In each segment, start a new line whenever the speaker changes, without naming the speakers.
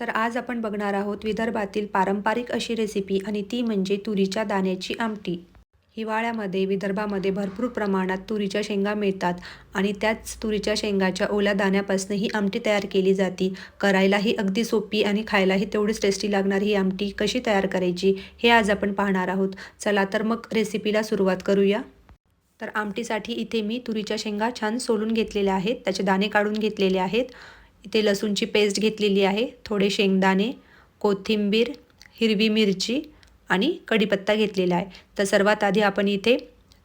तर आज आपण बघणार आहोत विदर्भातील पारंपरिक अशी रेसिपी आणि ती म्हणजे तुरीच्या दाण्याची आमटी. हिवाळ्यामध्ये विदर्भामध्ये भरपूर प्रमाणात तुरीच्या शेंगा मिळतात आणि त्याच तुरीच्या शेंगाच्या ओल्या दाण्यापासून ही आमटी तयार केली जाते. करायलाही अगदी सोपी आणि खायलाही तेवढीच टेस्टी लागणार ही आमटी कशी तयार करायची हे आज आपण पाहणार आहोत. चला तर मग रेसिपीला सुरुवात करूया. तर आमटीसाठी इथे मी तुरीच्या शेंगा छान सोलून घेतलेल्या आहेत. त्याचे दाणे काढून घेतलेले आहेत. इथे लसूणची पेस्ट घेतलेली आहे. थोडे शेंगदाणे कोथिंबीर हिरवी मिरची आणि कढीपत्ता घेतलेला आहे. तर सर्वात आधी आपण इथे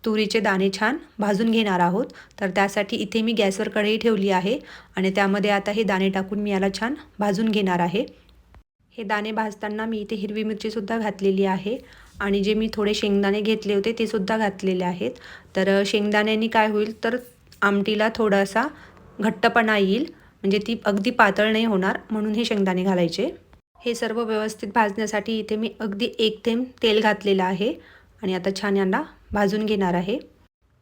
तुरीचे दाणे छान भाजून घेणार आहोत. तर त्यासाठी इथे मी गॅसवर कढई ठेवली आहे आणि त्यामध्ये आता हे दाणे टाकून मी याला छान भाजून घेणार आहे. हे दाणे भाजताना मी इथे हिरवी मिरचीसुद्धा घातलेली आहे आणि जे मी थोडे शेंगदाणे घेतले होते ते सुद्धा घातलेले आहेत. तर शेंगदाण्यानी काय होईल तर आमटीला थोडासा घट्टपणा येईल. म्हणजे ती अगदी पातळ नाही होणार म्हणून हे शेंगदाणे घालायचे. हे सर्व व्यवस्थित भाजण्यासाठी इथे मी अगदी एक थेंब तेल घातलेलं आहे आणि आता छान यांना भाजून घेणार आहे.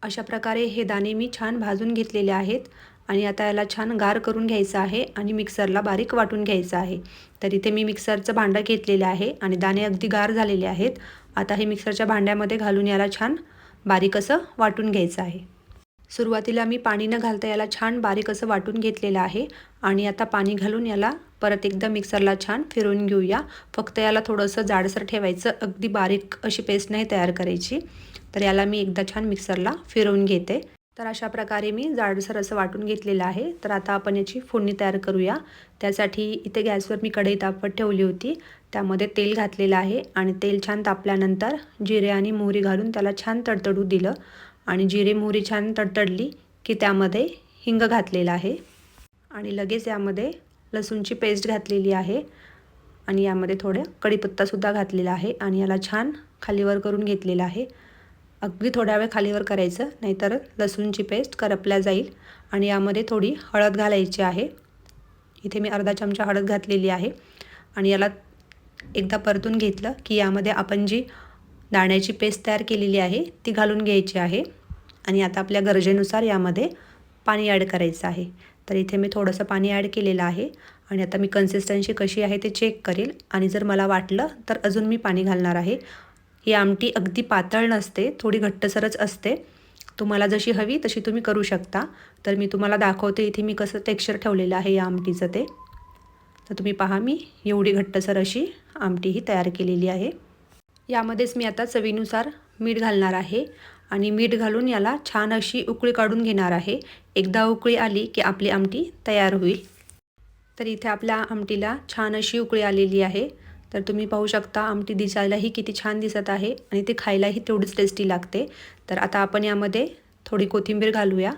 अशा प्रकारे हे दाणे मी छान भाजून घेतलेले आहेत आणि आता याला छान गार करून घ्यायचं आहे आणि मिक्सरला बारीक वाटून घ्यायचं आहे. तर इथे मी मिक्सरचं भांडं घेतलेलं आहे आणि दाणे अगदी गार झालेले आहेत. आता हे मिक्सरच्या भांड्यामध्ये घालून याला छान बारीक असं वाटून घ्यायचं आहे. सुरुवातीला मी पाणी न घालता याला छान बारीक असं वाटून घेतलेलं आहे. आणि आता पाणी घालून याला परत एकदा मिक्सरला छान फिरवून घेऊया. फक्त याला थोडंसं जाडसर ठेवायचं. अगदी बारीक अशी पेस्ट नाही तयार करायची. तर याला मी एकदा छान मिक्सरला फिरवून घेते. तर अशा प्रकारे मी जाडसर असं वाटून घेतलेलं आहे. तर आता आपण याची फोडणी तयार करूया. त्यासाठी इथे गॅसवर मी कढई तापत ठेवली होती. त्यामध्ये तेल घातलेलं आहे. आणि तेल छान तापल्यानंतर जिरे आणि मोहरी घालून त्याला छान तडतडू दिलं. आणि जिरे मोहरी छान तडतडली की त्यामध्ये हिंग घातलेलं आहे. आणि लगेच यामध्ये लसूणची पेस्ट घातलेली आहे. आणि यामध्ये थोडं कढीपत्तासुद्धा घातलेला आहे आणि याला छान खालीवर करून घेतलेला आहे. अगदी थोड्या वेळ खालीवर करायचं नाहीतर लसूणची पेस्ट करपल्या जाईल. आणि यामध्ये थोडी हळद घालायची आहे. इथे मी अर्धा चमचा हळद घातलेली आहे. आणि याला एकदा परतून घेतलं की यामध्ये आपण जी दाण्याची पेस्ट तयार केलेली आहे ती घालून घ्यायची आहे. आणि आता आपल्या गरजेनुसार यामध्ये पाणी ॲड करायचं आहे. तर इथे मी थोडंसं पाणी ॲड केलेलं आहे. आणि आता मी कन्सिस्टन्सी कशी आहे ते चेक करेल. आणि जर मला वाटलं तर अजून मी पाणी घालणार आहे. ही आमटी अगदी पातळ नसते थोडी घट्टसरच असते. तुम्हाला जशी हवी तशी तुम्ही करू शकता. तर मी तुम्हाला दाखवते इथे मी कसं टेक्स्चर ठेवलेलं आहे या आमटीचं ते. तर तुम्ही पहा मी एवढी घट्टसर अशी आमटी ही तयार केलेली आहे. यामध्येच मी आता चवीनुसार मीठ घालणार आहे आणि मीठ घालून याला छान अशी उकळी काढून घेणार आहे. एकदा उकळी आली की आपली आमटी तयार होईल. तर इथे आपल्या आमटीला छान अशी उकळी आलेली आहे. तर तुम्ही पाहू शकता आमटी दिसायलाही किती छान दिसत आहे आणि ते खायलाही तेवढीच टेस्टी लागते. तर आता आपण यामध्ये थोडी कोथिंबीर घालूया.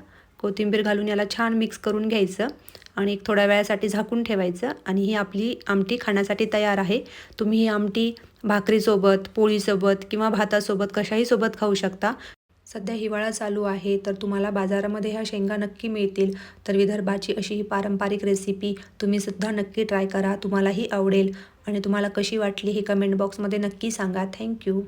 कोथिंबीर घालून याला छान मिक्स करून घ्यायचं आणि एक थोड्या वेळासाठी झाकून ठेवायचं. आणि ही आपली आमटी खाण्यासाठी तयार आहे. तुम्ही ही आमटी भाकरीसोबत पोळीसोबत किंवा भातासोबत कशाही सोबत खाऊ शकता. सध्या हिवाळा चालू आहे तर तुम्हाला बाजारामध्ये ह्या शेंगा नक्की मिळतील. तर विदर्भाची अशी ही पारंपरिक रेसिपी तुम्ही सुद्धा नक्की ट्राय करा. तुम्हालाही आवडेल. आणि तुम्हाला कशी वाटली हे कमेंट बॉक्समध्ये नक्की सांगा. थँक्यू